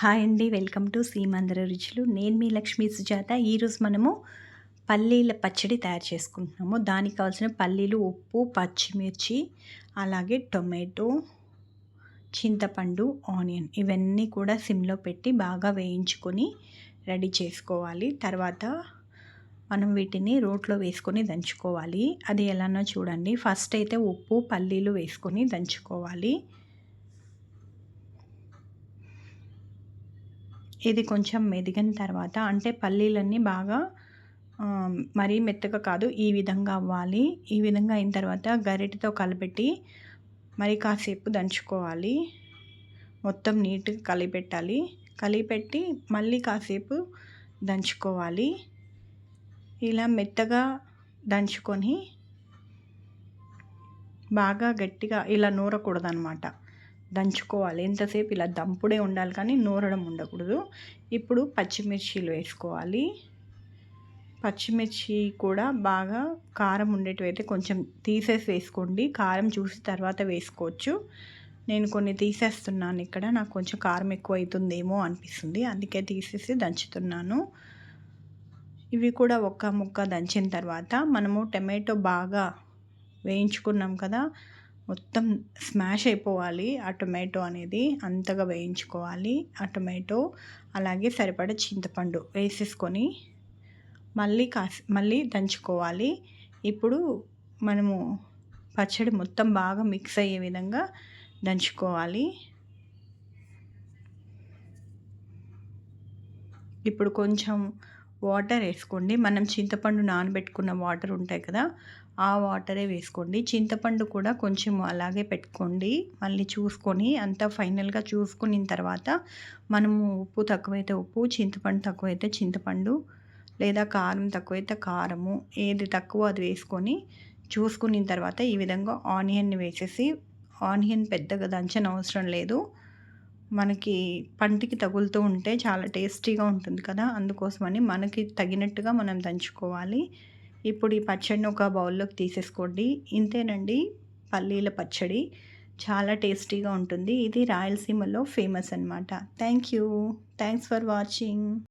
Hi అండి. Welcome to Seemandhra రుచులు. నేను మీ లక్ష్మీ సుజాత. ఈరోజు మనము పల్లీల పచ్చడి తయారు చేసుకుంటున్నాము. దానికి కావాల్సిన పల్లీలు ఉప్పు పచ్చిమిర్చి అలాగే టొమాటో చింతపండు ఆనియన్ ఇవన్నీ కూడా సిమ్లో పెట్టి బాగా వేయించుకొని రెడీ చేసుకోవాలి. తర్వాత మనం వీటిని రోట్లో వేసుకొని దంచుకోవాలి. అది ఎలానో చూడండి. ఫస్ట్ అయితే ఉప్పు పల్లీలు వేసుకొని దంచుకోవాలి. ఇది కొంచెం మెదిగిన తర్వాత అంటే పల్లీలన్నీ బాగా మరీ మెత్తగా కాదు ఈ విధంగా అవ్వాలి. ఈ విధంగా అయిన తర్వాత గరిటతో కలిపెట్టి మరి కాసేపు దంచుకోవాలి. మొత్తం నీట్గా కలిపెట్టాలి. కలిపెట్టి మళ్ళీ కాసేపు దంచుకోవాలి. ఇలా మెత్తగా దంచుకొని బాగా గట్టిగా ఇలా నూరకూడదనమాట దంచుకోవాలి. ఎంతసేపు ఇలా దంపుడే ఉండాలి కానీ నూరడం ఉండకూడదు. ఇప్పుడు పచ్చిమిర్చీలు వేసుకోవాలి. పచ్చిమిర్చి కూడా బాగా కారం ఉండేటివైతే కొంచెం తీసేసి వేసుకోండి. కారం చూసి తర్వాత వేసుకోవచ్చు. నేను కొన్ని తీసేస్తున్నాను ఇక్కడ. నాకు కొంచెం కారం ఎక్కువ అవుతుందేమో అనిపిస్తుంది. అందుకే తీసేసి దంచుతున్నాను. ఇవి కూడా ఒక్క ముక్క దంచిన తర్వాత మనము టమాటో బాగా వేయించుకున్నాం కదా మొత్తం స్మాష్ అయిపోవాలి ఆ టొమాటో అనేది అంతగా వేయించుకోవాలి ఆ టొమాటో. అలాగే సరిపడ చింతపండు వేసేసుకొని మళ్ళీ కాసి మళ్ళీ దంచుకోవాలి. ఇప్పుడు మనము పచ్చడి మొత్తం బాగా మిక్స్ అయ్యే విధంగా దంచుకోవాలి. ఇప్పుడు కొంచెం వాటర్ వేసుకోండి. మనం చింతపండు నానబెట్టుకున్న వాటర్ ఉంటాయి కదా ఆ వాటరే వేసుకోండి. చింతపండు కూడా కొంచెం అలాగే పెట్టుకోండి. మళ్ళీ చూసుకొని అంతా ఫైనల్గా చూసుకున్న తర్వాత మనము ఉప్పు తక్కువైతే ఉప్పు చింతపండు తక్కువైతే చింతపండు లేదా కారం తక్కువైతే కారము ఏది తక్కువ అది వేసుకొని చూసుకున్న తర్వాత ఈ విధంగా ఆనియన్ని వేసేసి ఆనియన్ పెద్దగా దంచని అవసరం లేదు. మనకి పంటికి తగులుతూ ఉంటే చాలా టేస్టీగా ఉంటుంది కదా! అందుకోసమని మనకి తగినట్టుగా మనం దంచుకోవాలి. ఇప్పుడు ఈ పచ్చడిని ఒక బౌల్లోకి తీసేసుకోండి. ఇంతేనండి పల్లీల పచ్చడి. చాలా టేస్టీగా ఉంటుంది. ఇది రాయలసీమలో ఫేమస్ అనమాట thank you. Thanks for watching.